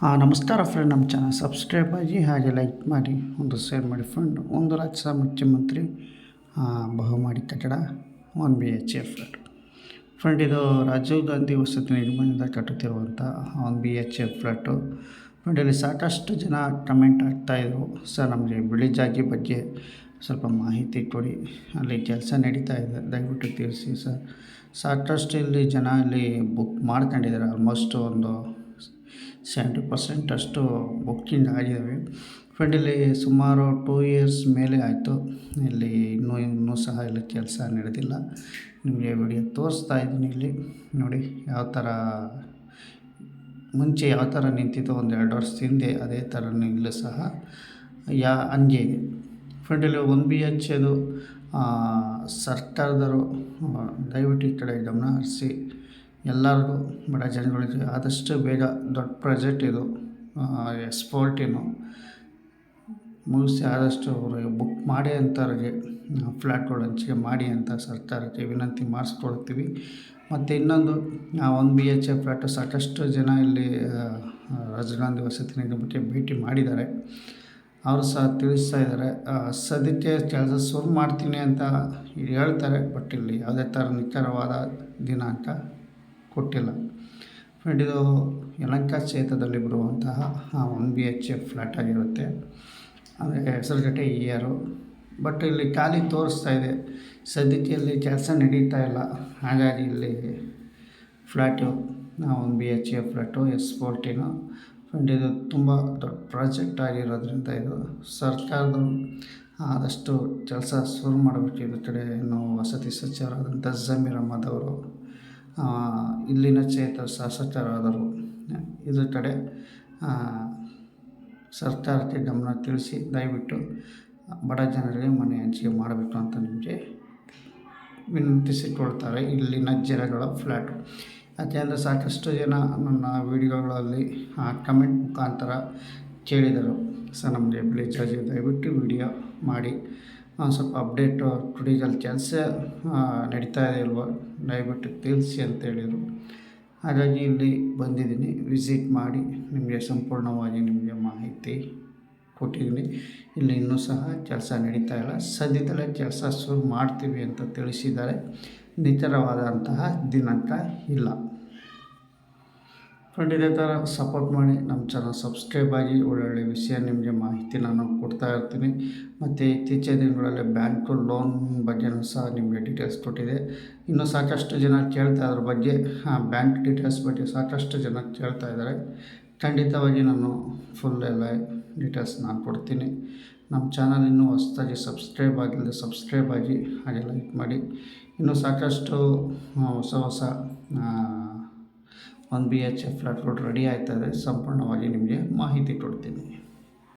ನಮಸ್ಕಾರ ಫ್ರೆಂಡ್ ನಮ್ಮ channel subscribe ಆಗಿ ಹಾಗೆ ಲೈಕ್ ಮಾಡಿ, ಒಂದು ಶೇರ್ ಮಾಡಿ ಫ್ರೆಂಡ್ ಒಂದು ರಾಜ್ಯದ ಮುಖ್ಯಮಂತ್ರಿ ಬಹುಮಾಡಿ ಕಟ್ಟಡ one B H A friend friend ಇದು ರಾಜೀವ್ ಗಾಂಧಿ ವಸತಿ ನಿಗಮದಿಂದ ಕಟ್ಟುತ್ತಿರುವಂಥ one B H A flat friend ಇಲ್ಲಿ ಸಾಕಷ್ಟು ಜನ ಕಮೆಂಟ್ ಆಗ್ತಾಯಿದ್ರು ಸರ್, ನಮಗೆ ಬಿಳಿ ಜಾಗಿ ಬಗ್ಗೆ ಸ್ವಲ್ಪ ಮಾಹಿತಿ ಕೊಡಿ. ಅಲ್ಲಿ ಕೆಲಸ ನಡೀತಾ ಇದೆ, ದಯವಿಟ್ಟು ತಿಳಿಸಿ ಸರ್. ಸಾಕಷ್ಟು ಇಲ್ಲಿ ಜನ ಇಲ್ಲಿ ಬುಕ್ ಮಾಡ್ಕೊಂಡಿದ್ದಾರೆ. ಆಲ್ಮೋಸ್ಟ್ ಒಂದು ಸೆವೆಂಟಿ ಪರ್ಸೆಂಟ್ ಅಷ್ಟು ಬುಕ್ಕಿಂಗ್ ಆಗಿದ್ದಾವೆ ಫ್ರೆಂಡ್ ಇಲ್ಲಿ ಸುಮಾರು ಟೂ ಇಯರ್ಸ್ ಮೇಲೆ ಆಯಿತು. ಇಲ್ಲಿ ಇನ್ನೂ ಇನ್ನೂ ಸಹ ಇಲ್ಲಿ ಕೆಲಸ ನಡೆದಿಲ್ಲ. ನಿಮಗೆ ವಿಡಿಯೋ ತೋರಿಸ್ತಾ ಇದ್ದೀನಿ ಇಲ್ಲಿ. ನೋಡಿ, ಯಾವ ಥರ ಮುಂಚೆ ಯಾವ ಥರ ನಿಂತಿತ್ತು ಒಂದು ಎರಡು ವರ್ಷ ಹಿಂದೆ, ಅದೇ ಥರ ಇಲ್ಲೂ ಸಹ, ಯಾ, ಹಂಗೆ ಇದೆ. ಫ್ರೆಂಡ್ ಇಲ್ಲಿ ಒನ್ ಬಿ ಎಚ್ ಅದು ಸರ್ಕಾರದವರು ದಯವಿಟ್ಟು ಈ ಕಡೆ ಗಮನ ಹರಿಸಿ. ಎಲ್ಲರಿಗೂ ಬಡ ಜನಗಳಿಗೆ ಆದಷ್ಟು ಬೇಗ ದೊಡ್ಡ ಪ್ರಾಜೆಕ್ಟ್ ಇದು ಎಸ್ಪೋರ್ಟಿನು ಮುಗಿಸಿ ಆದಷ್ಟು ಅವ್ರಿಗೆ ಬುಕ್ ಮಾಡಿ ಅಂತವ್ರಿಗೆ ಫ್ಲ್ಯಾಟ್ಗಳು ಹಂಚಿಕೆ ಮಾಡಿ ಅಂತ ಸರ್ಕಾರಕ್ಕೆ ವಿನಂತಿ ಮಾಡಿಸ್ಕೊಳ್ತೀವಿ ಮತ್ತು ಇನ್ನೊಂದು ಒಂದು ಬಿ ಎಚ್ ಎ ಫ್ಲ್ಯಾಟು ಸಾಕಷ್ಟು ಜನ ಇಲ್ಲಿ ರಾಜೀವ್ ವಸತಿ ನಿಗಮಕ್ಕೆ ಭೇಟಿ ಮಾಡಿದ್ದಾರೆ. ಅವರು ಸಹ ತಿಳಿಸ್ತಾ ಇದ್ದಾರೆ. ಸದ್ಯಕ್ಕೆ ಕೆಲಸ ಶುರು ಮಾಡ್ತೀನಿ ಅಂತ ಹೇಳ್ತಾರೆ ಬಟ್ ಇಲ್ಲಿ ಯಾವುದೇ ಥರ ನಿಖರವಾದ ದಿನಾಂಕ ಕೊಟ್ಟಿಲ್ಲ. ಫ್ರೆಂಡ್ ಇದು ಯಲಂಕ ಕ್ಷೇತ್ರದಲ್ಲಿ ಬರುವಂತಹ one B H A flat ಆಗಿರುತ್ತೆ. ಅಂದರೆ ಜೊತೆ ಇಯರು ಬಟ್ ಇಲ್ಲಿ ಖಾಲಿ ತೋರಿಸ್ತಾ ಇದೆ. ಸದ್ಯಕ್ಕೆ ಇಲ್ಲಿ ಕೆಲಸ ನಡೀತಾ ಇಲ್ಲ. ಹಾಗಾಗಿ ಇಲ್ಲಿ flat one B H A flat S fourteen friend ಇದು ತುಂಬ ದೊಡ್ಡ ಪ್ರಾಜೆಕ್ಟ್ ಆಗಿರೋದ್ರಿಂದ ಇದು ಸರ್ಕಾರದವರು ಆದಷ್ಟು ಕೆಲಸ ಶುರು ಮಾಡಬೇಕು ಕಡೆ ಇನ್ನು ವಸತಿ ಸಚಿವರಾದಂಥ ಜಮೀರ್ ಅಹಮದ್ ಅವರು. ಇಲ್ಲಿನ ಕ್ಷೇತ್ರ ಶಾಸಕರಾದರು ಇದ್ರ ಕಡೆ ಸರ್ಕಾರಕ್ಕೆ ಗಮನ ತಿಳಿಸಿ, ದಯವಿಟ್ಟು ಬಡ ಜನರಿಗೆ ಮನೆ ಹಂಚಿಕೆ ಮಾಡಬೇಕು ಅಂತ ನಿಮಗೆ ವಿನಂತಿಸಿಕೊಳ್ತಾರೆ. ಇಲ್ಲಿನ ಜನಗಳ ಫ್ಲ್ಯಾಟು ಯಾಕೆಂದರೆ ಸಾಕಷ್ಟು ಜನ ನನ್ನ ವಿಡಿಯೋಗಳಲ್ಲಿ ಕಮೆಂಟ್ ಮುಖಾಂತರ ಕೇಳಿದರು. ಸರ್, ನಮಗೆ ಪ್ಲೀಸ್ ದಯವಿಟ್ಟು ವಿಡಿಯೋ ಮಾಡಿ. ಸ್ವಲ್ಪ ಅಪ್ಡೇಟು ಅಲ್ಲಿ ಕೆಲಸ ನಡೀತಾ ಇದೆ ಅಲ್ವಾ? ದಯವಿಟ್ಟು ತಿಳಿಸಿ ಅಂತ ಹೇಳಿದರು. ಹಾಗಾಗಿ ಇಲ್ಲಿ ಬಂದಿದ್ದೀನಿ. ವಿಸಿಟ್ ಮಾಡಿ ನಿಮಗೆ ಸಂಪೂರ್ಣವಾಗಿ ನಿಮಗೆ ಮಾಹಿತಿ ಕೊಟ್ಟಿದ್ದೀನಿ. ಇಲ್ಲಿ ಇನ್ನೂ ಸಹ ಕೆಲಸ ನಡೀತಾ ಇಲ್ಲ. ಸದ್ಯದಲ್ಲೇ ಕೆಲಸ ಶುರು ಮಾಡ್ತೀವಿ ಅಂತ ತಿಳಿಸಿದ್ದಾರೆ. ನಿಖರವಾದಂತಹ ದಿನಾಂಕ ಇಲ್ಲ. ಫ್ರೆಂಡ್ ಇದೇ ಥರ ಸಪೋರ್ಟ್ ಮಾಡಿ ನಮ್ಮ ಚಾನಲ್ ಸಬ್ಸ್ಕ್ರೈಬ್ ಆಗಿ ಒಳ್ಳೊಳ್ಳೆ ವಿಷಯ ನಿಮಗೆ ಮಾಹಿತಿ ನಾನು ಕೊಡ್ತಾ ಇರ್ತೀನಿ. ಮತ್ತು ಇತ್ತೀಚಿನ ದಿನಗಳಲ್ಲಿ ಬ್ಯಾಂಕು ಲೋನ್ ಬಗ್ಗೆನೂ ಸಹ ನಿಮಗೆ ಡೀಟೇಲ್ಸ್ ಕೊಟ್ಟಿದೆ. ಇನ್ನೂ ಸಾಕಷ್ಟು ಜನ ಕೇಳ್ತಾ ಅದ್ರ ಬಗ್ಗೆ ಬ್ಯಾಂಕ್ ಡೀಟೇಲ್ಸ್ ಬಗ್ಗೆ ಸಾಕಷ್ಟು ಜನ ಕೇಳ್ತಾ ಇದ್ದಾರೆ. ಖಂಡಿತವಾಗಿ ನಾನು ಫುಲ್ ಎಲ್ಲ ಡೀಟೇಲ್ಸ್ ನಾನು ಕೊಡ್ತೀನಿ. ನಮ್ಮ ಚಾನಲ್ ಇನ್ನೂ ಹೊಸದಾಗಿ ಸಬ್ಸ್ಕ್ರೈಬ್ ಆಗಿಲ್ಲದೆ ಸಬ್ಸ್ಕ್ರೈಬ್ ಆಗಿ ಹಾಗೆ ಲೈಕ್ ಮಾಡಿ. ಇನ್ನೂ ಸಾಕಷ್ಟು ಹೊಸ ಹೊಸ ಒಂದು ಬಿ ಎಚ್ ಎಫ್ ಫ್ಲ್ಯಾಟ್ಗಳು ರೆಡಿ ಆಯ್ತಾ ಇದೆ ಸಂಪೂರ್ಣವಾಗಿ ನಿಮಗೆ ಮಾಹಿತಿ ಕೊಡ್ತೀನಿ.